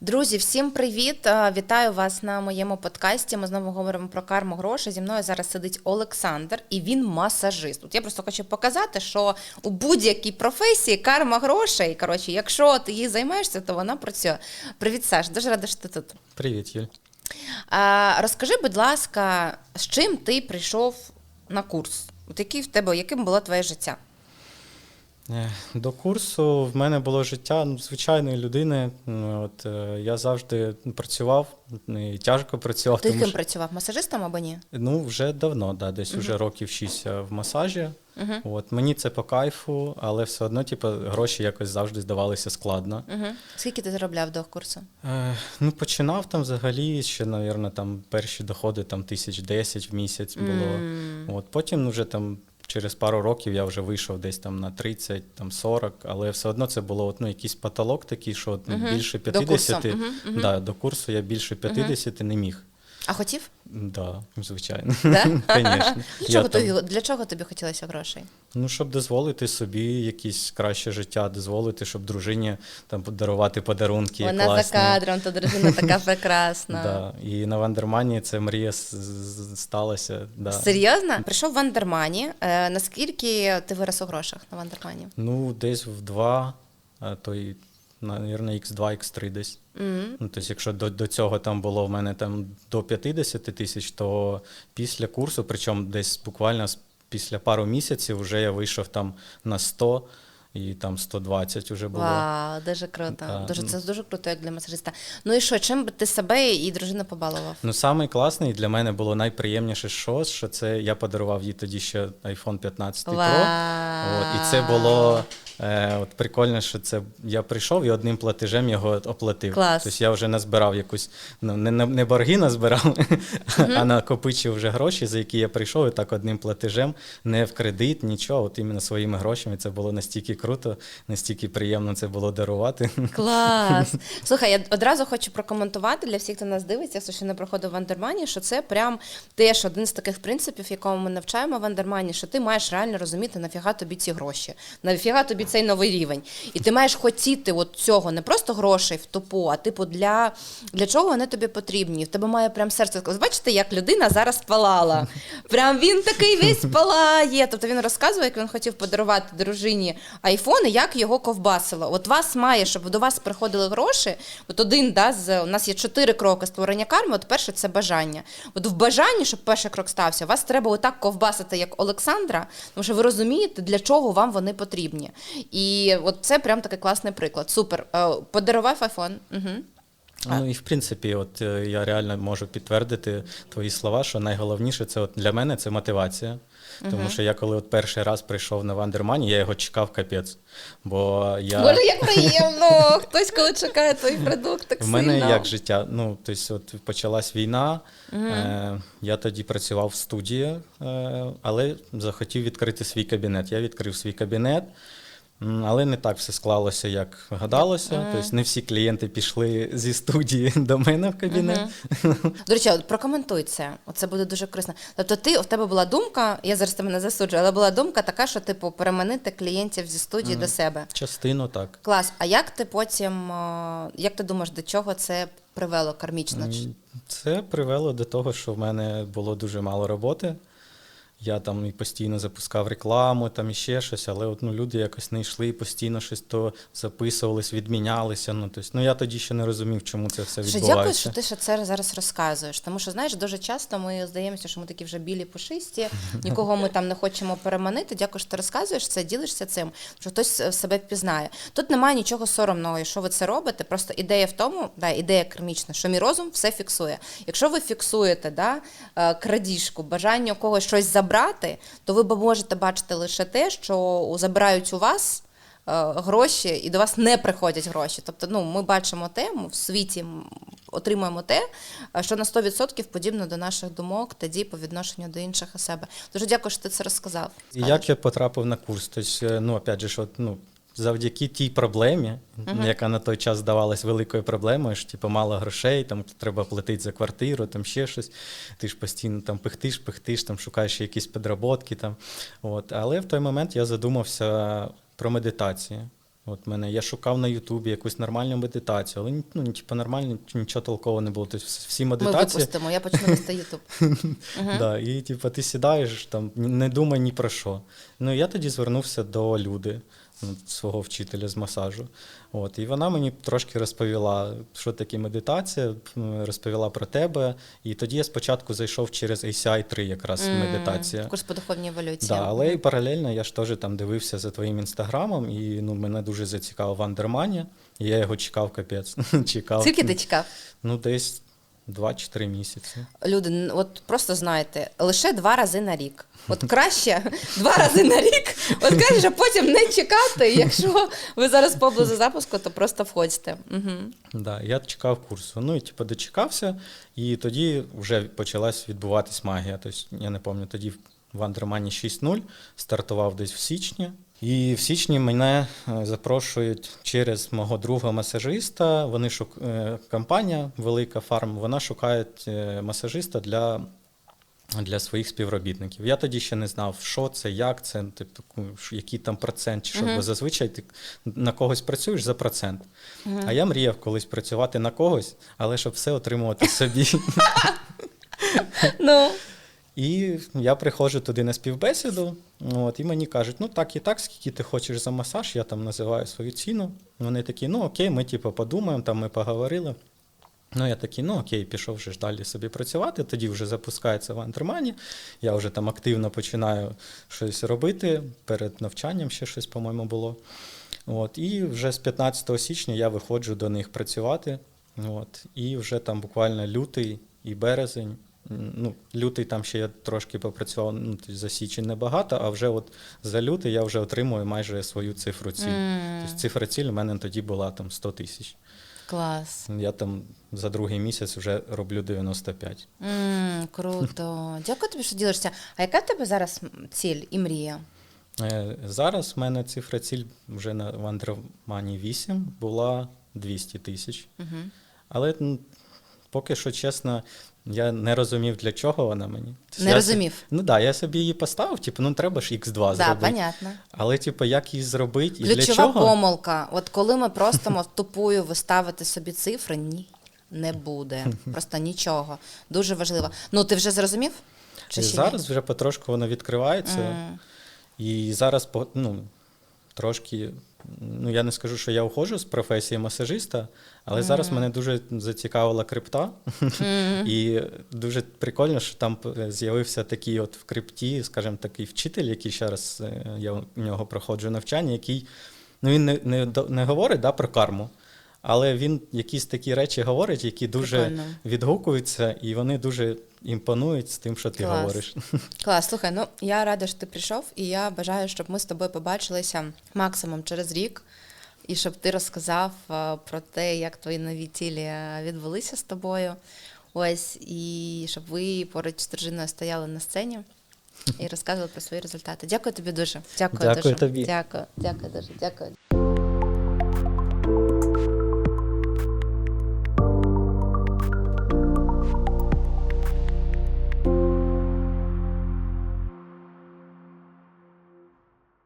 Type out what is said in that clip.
Друзі, всім привіт! Вітаю вас на моєму подкасті. Ми знову говоримо про карму грошей. Зі мною зараз сидить Олександр, і він масажист. Тут я просто хочу показати, що у будь-якій професії карма грошей. Коротше, якщо ти її займаєшся, то вона працює. Привіт, Саш, дуже рада, що ти тут. Привіт, Юль. А, розкажи, будь ласка, з чим ти прийшов на курс? От який в тебе, яким було твоє життя? Е, До курсу в мене було життя ну, звичайної людини. От, е, я завжди працював і тяжко працював. Ти ким що- працював? Масажистом або ні? Ну, вже давно, да, десь вже років 6 я в масажі. От, мені це по кайфу, але все одно, типу, гроші якось завжди здавалися складно. Угу. Скільки ти заробляв до курсу? Е, ну, починав там взагалі ще, мабуть, там перші доходи там тисяч десять в місяць було. От, потім вже там через пару років я вже вийшов десь там на 30, там 40, але все одно це було от, ну, якийсь потолок такий, що от, ну, більше До курсу. 50. Мгм, Да, до курсу я більше 50 не міг. А хотів? Да, звичайно. Да? Для чого, тобі, для чого тобі хотілося грошей? Ну, щоб дозволити собі якесь краще життя, дозволити, щоб дружині там подарувати подарунки. Вона класні. за кадром, то дружина така прекрасна. Да. І на Вандермані це мрія сталася. Да. Серйозно? Прийшов в Вандермані. Е, наскільки ти вирос у грошах на Вандермані? Ну, десь в 2, а то й, навірно, X2, X3 десь. Мгм. Ну, тобто, якщо до, до цього там було в мене там до 50 тисяч, то після курсу, причому десь буквально після пару місяців, вже я вийшов там на 100 і там 120 вже було. Вау, дуже круто. Да. Дуже, це дуже круто, як для масажиста. Ну і що, чим би ти себе і дружину побалував? Ну, самий класний для мене було найприємніше, що, що це я подарував їй тоді ще iPhone 15 Pro. От, і це було е, от прикольно, що це я прийшов і одним платежем його оплатив. Клас. Тобто я вже назбирав якусь, ну не, не, не борги назбирав, а накопичив вже гроші, за які я прийшов, і так одним платежем, не в кредит, нічого, от іменно своїми грошами. Це було настільки круто, настільки приємно це було дарувати. Клас. Слухай, я одразу хочу прокоментувати для всіх, хто нас дивиться, хто ще не проходив в Андермані, що це прям теж один з таких принципів, якому ми навчаємо в Андермані, що ти маєш реально розуміти, нафіга тобі ці гроші, нафіга тобі цей новий рівень. І ти маєш хотіти от цього, не просто грошей в топу, а типу для, для чого вони тобі потрібні. В тебе має прям серце. Бачите, як людина зараз палала. Прям він такий весь палає. Тобто він розказує, як він хотів подарувати дружині айфон і як його ковбасило. От вас має, щоб до вас приходили гроші. От один, да, з у нас є чотири кроки створення карми. От перше це бажання. От в бажанні, щоб перший крок стався, вас треба отак ковбасити, як Олександра, тому що ви розумієте, для чого вам вони потрібні. І от це прям такий класний приклад. Супер. Е, Подарував айфон. Угу. Ну і в принципі, от е, я реально можу підтвердити твої слова, що найголовніше це от для мене це мотивація. Тому що я коли от перший раз прийшов на Вандермані, я його чекав капець. Бо я Боже, як приємно! Хтось, коли чекає твій продукт, так в мене сильно. як життя. Ну, тобто, от почалась війна. Е, я тоді працював в студії, е, але захотів відкрити свій кабінет. Я відкрив свій кабінет. Але не так все склалося, як гадалося. Тобто не всі клієнти пішли зі студії до мене в кабінет. До речі, прокоментуй це. Оце буде дуже корисно. Тобто, ти в тебе була думка, я зараз тебе не засуджую, але була думка така, що типу переманити клієнтів зі студії до себе. Частину так. Клас. А як ти потім, е, як ти думаєш, до чого це привело кармічно? Це привело до того, що в мене було дуже мало роботи. Я там і постійно запускав рекламу, там і ще щось, але от, ну, люди якось не йшли, постійно щось то записувались, відмінялися. Ну, тобто, ну, я тоді ще не розумів, чому це все Що дякую, що ти ще це зараз розказуєш. Тому що знаєш, дуже часто ми здаємося, що ми такі вже білі пушисті, нікого ми там не хочемо переманити. Дякую, що ти розказуєш це, ділишся цим, що хтось е, себе впізнає. Тут немає нічого соромного, і що ви це робите. Просто ідея в тому, да, ідея кармічна, що мій розум все фіксує. Якщо ви фіксуєте да, е, крадіжку, бажання у когось щось забрати, то ви можете бачити лише те, що забирають у вас. е, Гроші і до вас не приходять гроші. Тобто, ну ми бачимо те, ми в світі отримуємо те, е, що на 100% подібно до наших думок та дій по відношенню до інших себе. Дуже дякую, що ти це розказав. І як я потрапив на курс? Тобто, ну, опять же, що, ну, завдяки тій проблемі, яка на той час здавалась великою проблемою, що типу, мало грошей, там треба платити за квартиру, там ще щось. Ти ж постійно там пихтиш, пихтиш, там шукаєш якісь підроботки. Там. От. Але в той момент я задумався про медитацію. От мене я шукав на Ютубі якусь нормальну медитацію, але ну, типу, нормально нічого толкового не було. Тобто всі Ми випустимо, я почну вести Ютуб. Да, і типу, ти сідаєш, там, не думай ні про що. Ну, я тоді звернувся до люди, ну, свого вчителя з масажу. От, і вона мені трошки розповіла, що таке медитація, розповіла про тебе. І тоді я спочатку зайшов через ACI 3 якраз медитація. Курс по духовній еволюції. Да, але і паралельно я ж теж там дивився за твоїм інстаграмом, і ну, мене дуже зацікавив Вандермані. Я його чекав капець. чекав. Скільки ти чекав? Ну, десь 2-4 місяці. Люди, от просто знаєте, лише два рази на рік. От краще два рази на рік. От краще потім не чекати. Якщо ви зараз поблизу запуску, то просто входьте. Угу. Да, я чекав курсу. Ну і типу дочекався, і тоді вже почалась відбуватись магія. Тобто, я не пам'ятаю, тоді в Андермані 6.0 стартував десь в січні. І в січні мене е, запрошують через мого друга масажиста. Вони шук... е, компанія велика фарм, вона шукає е, масажиста для. Для своїх співробітників. Я тоді ще не знав, що це, як це, типу, який там процент, чи що, бо зазвичай ти на когось працюєш за процент. А я мріяв колись працювати на когось, але щоб все отримувати собі. Ну, І я приходжу туди на співбесіду, от, і мені кажуть, ну так і так, скільки ти хочеш за масаж, я там називаю свою ціну. Вони такі, ну окей, ми типу, подумаємо, там ми поговорили. Ну, я такий, ну окей, пішов вже ж далі собі працювати. Тоді вже запускається в Андермані. Я вже там активно починаю щось робити. Перед навчанням ще щось, по-моєму, було. От, і вже з 15 січня я виходжу до них працювати. От, і вже там буквально лютий і березень. Ну, лютий там ще я трошки попрацював, ну, тобто за січень небагато, а вже от за лютий я вже отримую майже свою цифру ціль. Тобто цифра ціль у мене тоді була там 100 тисяч. клас. Я там за другий місяць вже роблю 95. м круто. Дякую тобі, що ділишся. А яка в тебе зараз ціль і мрія? Е, Зараз в мене цифра ціль вже на Вандермані 8 була 200 тисяч. Угу. Але ну, поки що, чесно, я не розумів, для чого вона мені. Тобто Не я розумів? Собі, ну так, да, я собі її поставив, типу, ну треба ж X2 Да, зробити. понятно. Але, типу, як її зробити і для Ключова чого? помилка. От коли ми просто тупою виставити собі цифри, ні, не буде. Просто нічого. Дуже важливо. Ну, ти вже зрозумів? Чи ще ні? Зараз вже потрошку воно відкривається. М. І зараз ну, трошки, ну я не скажу, що я уходжу з професії масажиста, але зараз мене дуже зацікавила крипта. І дуже прикольно, що там з'явився такий от в крипті, скажімо, такий вчитель, який ще раз е, я у нього проходжу навчання, який ну, він не, не, не говорить да, про карму. Але він якісь такі речі говорить, які дуже Прикольно. відгукуються, і вони дуже імпонують з тим, що ти Клас. говориш. Клас, слухай, ну я рада, що ти прийшов, і я бажаю, щоб ми з тобою побачилися максимум через рік, і щоб ти розказав е, про те, як твої нові цілі е, відбулися з тобою. Ось, і щоб ви поруч з дружиною стояли на сцені і розказували про свої результати. Дякую тобі дуже. Дякую, Дякую дуже. тобі. Дякую, дякую дуже. Дякую.